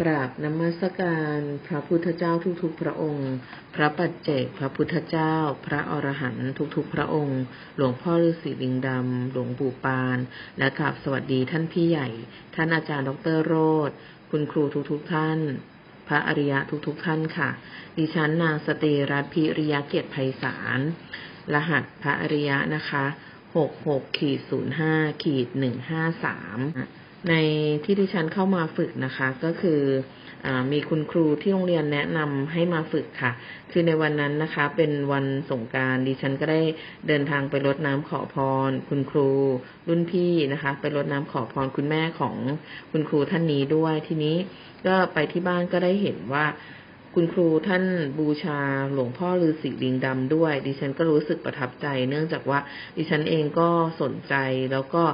กราบนมัสการพระพุทธเจ้าทุกๆ พระองค์ พระปัจเจกพระพุทธเจ้า พระอรหันต์ทุกๆ พระองค์ หลวงพ่อฤาษีลิงดำ หลวงปู่ปาน และกราบสวัสดีท่านพี่ใหญ่ ท่านอาจารย์ดรโรธคุณครูทุกๆ ท่าน พระอริยะทุกๆ ท่านค่ะ ดิฉันนางสตรีรัตพิริยเกียรติไพศาล รหัสพระอริยะนะคะหกหกขีดศูนย์ห้าขีดหนึ่งห้าสาม ในที่ดิฉันเข้ามาฝึกนะคะ ก็คืออมีคุณครูที่โรงเรียนแนะนำให้มาฝึกค่ะ คือในวันนั้นนะคะ เป็นวันสงการดิฉันก็ได้เดินทางไปรดน้ำขอพร คุณครูรุ่นพี่นะคะ ไปรดน้ำขอพรคุณแม่ของคุณครูท่านนี้ด้วยทีนี้ก็ไปที่บ้านก็ได้เห็นว่าคุณครูท่านบูชาหลวงพ่อฤาษีลิงดำด้วย ดิฉันก็รู้สึกประทับใจ เนื่องจากว่าดิฉันเองก็สนใจแล้วก็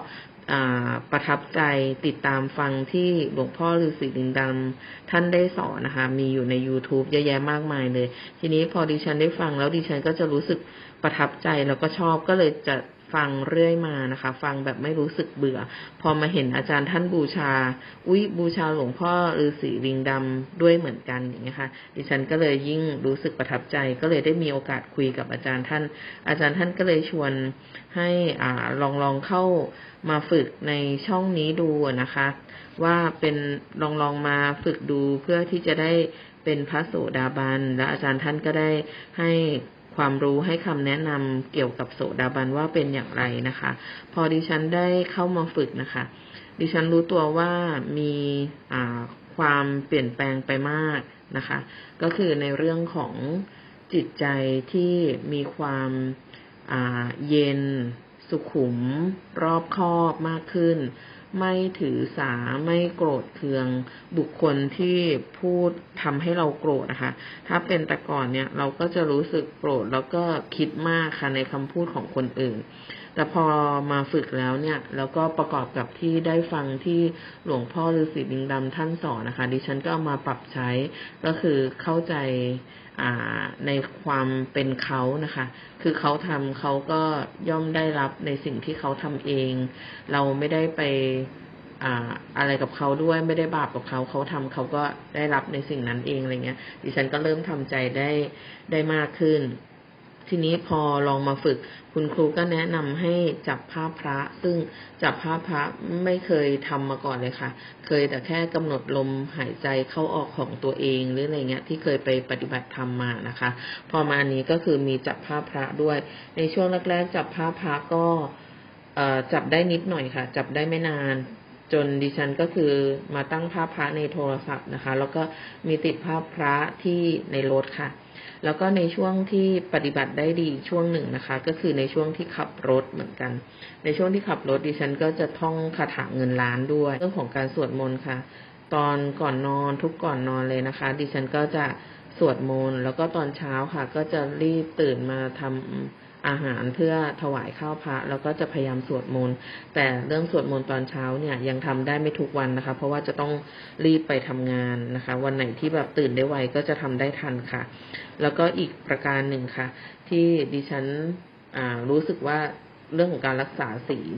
ประทับใจติดตามฟังที่หลวงพ่อฤาษีลิงดำท่านได้สอนนะคะ มีอยู่ใน YouTube เยอะแยะมากมายเลย ทีนี้พอดิฉันได้ฟังแล้วดิฉันก็จะรู้สึก ประทับใจแล้วก็ชอบก็เลยจะฟังเรื่อยมานะคะ ฟังแบบไม่รู้สึกเบื่อ พอมาเห็นอาจารย์ท่านบูชา อุ้ยบูชาหลวงพ่อฤาษีลิงดำด้วยเหมือนกันอย่างเงี้ยค่ะ ดิฉันก็เลยยิ่งรู้สึกประทับใจ ก็เลยได้มีโอกาสคุยกับอาจารย์ท่าน อาจารย์ท่านก็เลยชวนให้อ่าลองลองเข้ามาฝึกในช่องนี้ดูนะคะ ว่าเป็นลองลองมาฝึกดูเพื่อที่จะได้เป็นพระโสดาบัน และอาจารย์ท่านก็ได้ให้ ความรู้ให้คำแนะนำเกี่ยวกับโสดาบันว่าเป็นอย่างไรนะคะ พอดิฉันได้เข้ามาฝึกนะคะ ดิฉันรู้ตัวว่ามีความเปลี่ยนแปลงไปมากนะคะ ก็คือในเรื่องของจิตใจที่มีความเย็นสุขุมรอบคอบมากขึ้น ไม่ถือสาไม่โกรธเคืองบุคคลที่พูดทำให้เราโกรธนะคะ ถ้าเป็นแต่ก่อนเนี่ยเราก็จะรู้สึกโกรธแล้วก็คิดมากค่ะในคำพูดของคนอื่น แต่พอมาฝึกแล้วเนี่ย แล้วก็ประกอบกับที่ได้ฟังที่หลวงพ่อฤาษีดิงดำท่านสอนนะคะ ดิฉันก็ามาปรับใช้ก็คือเข้าใจในความเป็นเขานะคะ คือเขาทำเขาก็ย่อมได้รับในสิ่งที่เขาทำเอง เราไม่ได้ไป อะไรกับเขาด้วยไม่ได้บาปกับเขาเขาทำเขาก็ได้รับในสิ่งนั้นเองอะไรเงี้ย ดิฉันก็เริ่มทำใจได้ได้มากขึ้น ทีนี้พอลองมาฝึก คุณครูก็แนะนำให้จับภาพพระ ซึ่งจับภาพพระไม่เคยทำมาก่อนเลยค่ะ เคยแต่แค่กำหนดลมหายใจเข้าออกของตัวเองหรืออะไรเงี้ย ที่เคยไปปฏิบัติธรรมมานะคะ พอมาอันนี้ก็คือมีจับภาพพระด้วย ในช่วงแรกๆจับภาพพระก็จับได้นิดหน่อยค่ะ จับได้ไม่นาน จนดิฉันก็คือมาตั้งภาพพระในโทรศัพท์นะคะ แล้วก็มีติดภาพพระที่ในรถค่ะ แล้วก็ในช่วงที่ปฏิบัติได้ดีช่วงหนึ่งนะคะ ก็คือในช่วงที่ขับรถเหมือนกัน ในช่วงที่ขับรถดิฉันก็จะท่องคาถาเงินล้านด้วยเรื่องของการสวดมนต์ค่ะ ตอนก่อนนอนทุกก่อนนอนเลยนะคะ ดิฉันก็จะสวดมนต์แล้วก็ตอนเช้าค่ะ ก็จะรีบตื่นมาทำ อาหารเพื่อถวายข้าวพระแล้วก็จะพยายามสวดมนต์แต่เรื่องสวดมนต์ตอนเช้าเนี่ยยังทำได้ไม่ทุกวันนะคะ เพราะว่าจะต้องรีบไปทำงานนะคะ วันไหนที่แบบตื่นได้ไวก็จะทำได้ทันค่ะ แล้วก็อีกประการหนึ่งค่ะ ที่ดิฉันรู้สึกว่าเรื่องของการรักษาศีล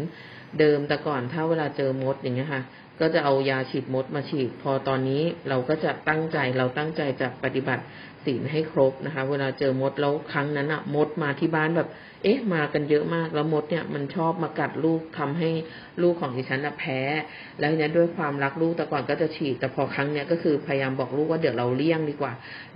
เดิมแต่ก่อนถ้าเวลาเจอมดอย่างเงี้ยค่ะ ก็จะเอายาฉีดมดมาฉีด พอตอนนี้เราก็จะตั้งใจเราตั้งใจจะปฏิบัติ ศีลให้ครบนะคะ เวลาเจอมดแล้วครั้งนั้นอะมดมาที่บ้านแบบ เอ๊ะ มากันเยอะมากแล้วมดเนี่ยมันชอบมากัดลูกทำให้ลูกของดิฉันอะแพ้ แล้วเนี้ยด้วยความรักลูกแต่ก่อนก็จะฉีดแต่พอครั้งเนี้ยก็คือพยายามบอกลูกว่าเดี๋ยวเราเลี่ยงดีกว่า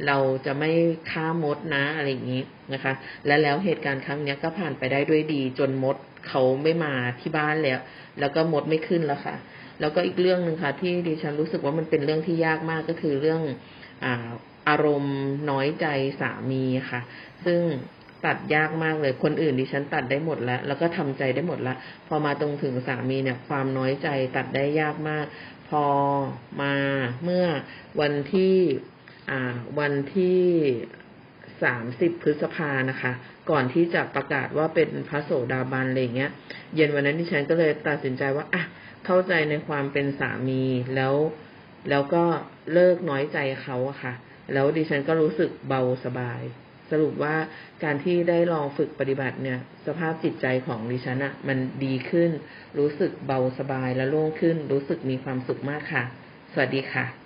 เราจะไม่ฆ่ามดนะอะไรอย่างนี้นะคะ และแล้วเหตุการณ์ครั้งเนี้ยก็ผ่านไปได้ด้วยดี จนมดเขาไม่มาที่บ้านแล้ว แล้วก็มดไม่ขึ้นแล้วค่ะ แล้วก็อีกเรื่องหนึ่งค่ะ ที่ดิฉันรู้สึกว่ามันเป็นเรื่องที่ยากมากก็คือเรื่องอ่า อารมณ์น้อยใจสามีค่ะ ซึ่งตัดยากมากเลย คนอื่นดิฉันตัดได้หมดแล้ว แล้วก็ทำใจได้หมดแล้ว พอมาตรงถึงสามีเนี่ย ความน้อยใจตัดได้ยากมาก พอมาเมื่อวันที่อ่าวันที่สามสิบพฤษภานะคะ ก่อนที่จะประกาศว่าเป็นพระโสดาบันอะไรเงี้ย เย็นวันนั้นดิฉันก็เลยตัดสินใจว่าอะเข้าใจในความเป็นสามีแล้ว แล้วก็เลิกน้อยใจเขาอะค่ะ แล้วดิฉันก็รู้สึกเบาสบาย สรุปว่าการที่ได้ลองฝึกปฏิบัติเนี่ย สภาพจิตใจของดิฉันอะมันดีขึ้น รู้สึกเบาสบายและโล่งขึ้น รู้สึกมีความสุขมากค่ะ สวัสดีค่ะ